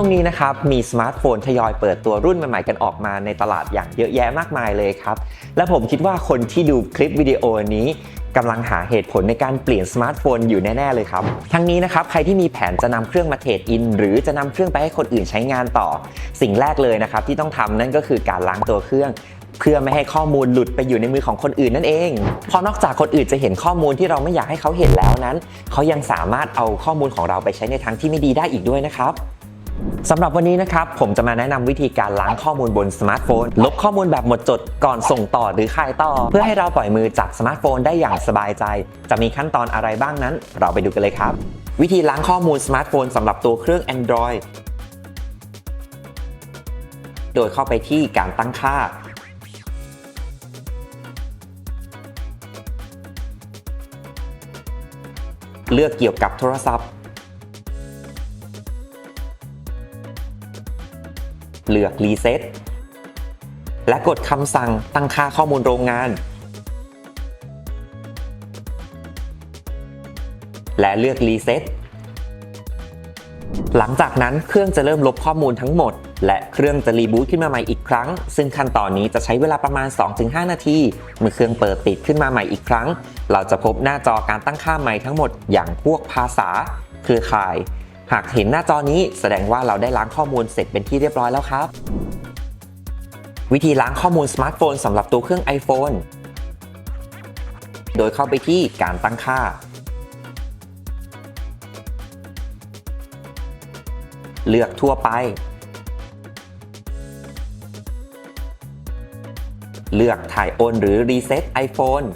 ช่วงนี้นะครับมีสมาร์ทโฟนทยอยเปิดตัวรุ่นใหม่ๆกันออกมาในตลาดอย่างเยอะแยะมากมายเลยครับ และผมคิดว่าคนที่ดูคลิปวิดีโอนี้กำลังหาเหตุผลในการเปลี่ยนสมาร์ทโฟนอยู่แน่ ๆ เลยครับ ทั้งนี้นะครับใครที่มีแผนจะนำเครื่องมาเทรดอิน หรือจะนำเครื่องไปให้คนอื่นใช้งานต่อ สิ่งแรกเลยนะครับที่ต้องทำนั่นก็คือการล้างตัวเครื่องเพื่อไม่ให้ข้อมูลหลุดไปอยู่ในมือของคนอื่นนั่นเอง เพราะนอกจากคนอื่นจะเห็นข้อมูลที่เราไม่อยากให้เขาเห็นแล้วนั้น เขายังสามารถเอาข้อมูลของเราไปใช้ในทางที่ไม่ดีได้อีกด้วยนะครับ สำหรับวันนี้นะครับ ผมจะมาแนะนำวิธีการล้างข้อมูลบนสมาร์ทโฟน ลบข้อมูลแบบหมดจดก่อนส่งต่อหรือขายต่อ เพื่อให้เราปล่อยมือจากสมาร์ทโฟนได้อย่างสบายใจ จะมีขั้นตอนอะไรบ้างนั้น เราไปดูกันเลยครับ วิธีล้างข้อมูลสมาร์ทโฟนสำหรับตัวเครื่อง Android โดยเข้าไปที่การตั้งค่า เลือกเกี่ยวกับโทรศัพท์ เลือก Reset และกดคำสั่งตั้งค่าข้อมูลโรงงาน และเลือก Reset หลังจากนั้นเครื่องจะเริ่มลบข้อมูลทั้งหมด และเครื่องจะรีบูตขึ้นมาใหม่อีกครั้ง ซึ่งขั้นตอนนี้จะใช้เวลาประมาณ 2-5 นาที เมื่อเครื่องเปิดติดขึ้นมาใหม่อีกครั้ง เราจะพบหน้าจอการตั้งค่าใหม่ทั้งหมดอย่างพวกภาษา เครือข่าย หากเห็นหน้าจอนี้แสดงว่าเราได้ล้างข้อมูลเสร็จเป็นที่เรียบร้อยแล้วครับ วิธีล้างข้อมูลสมาร์ทโฟนสำหรับตัวเครื่อง iPhone โดยเข้าไปที่การตั้งค่า เลือกทั่วไป เลือกถ่ายโอนหรือรีเซ็ต iPhone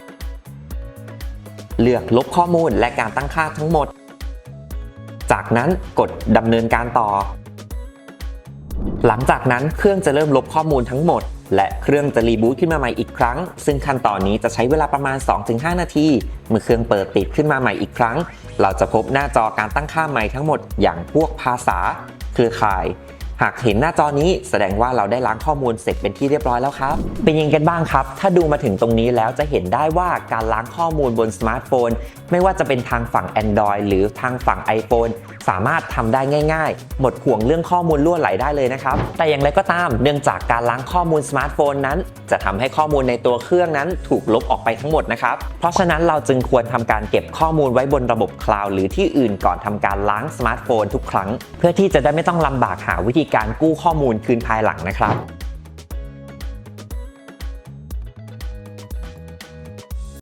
เลือกลบข้อมูลและการตั้งค่าทั้งหมด จากนั้นกดดำเนินการต่อ หลังจากนั้นเครื่องจะเริ่มลบข้อมูลทั้งหมด และเครื่องจะรีบูตขึ้นมาใหม่อีกครั้ง ซึ่งขั้นตอนนี้จะใช้เวลาประมาณ 2-5 นาที เมื่อเครื่องเปิดติดขึ้นมาใหม่อีกครั้ง เราจะพบหน้าจอการตั้งค่าใหม่ทั้งหมดอย่างพวกภาษา เครือข่าย หากเห็นหน้าจอนี้แสดงว่าเราได้ล้างข้อมูลเสร็จเป็นที่เรียบร้อยแล้วครับ เป็นยังกันบ้างครับ ถ้าดูมาถึงตรงนี้แล้วจะเห็นได้ว่าการล้างข้อมูลบนสมาร์ทโฟน ไม่ว่าจะเป็นทางฝั่ง Android หรือทางฝั่ง iPhone สามารถทำได้ง่าย ๆ หมดห่วงเรื่องข้อมูลล่วไหลได้เลยนะครับ แต่อย่างไรก็ตามเนื่องจากการล้างข้อมูลสมาร์ทโฟนนั้น จะทำให้ข้อมูลในตัวเครื่องนั้นถูกลบออกไปทั้งหมดนะครับ เพราะฉะนั้นเราจึงควรทำการเก็บข้อมูลไว้บนระบบคลาวด์หรือที่อื่นก่อนทำการล้างสมาร์ทโฟนทุกครั้ง เพื่อที่จะได้ไม่ต้องลำบากหาวิธีการกู้ข้อมูลคืนภายหลังนะครับ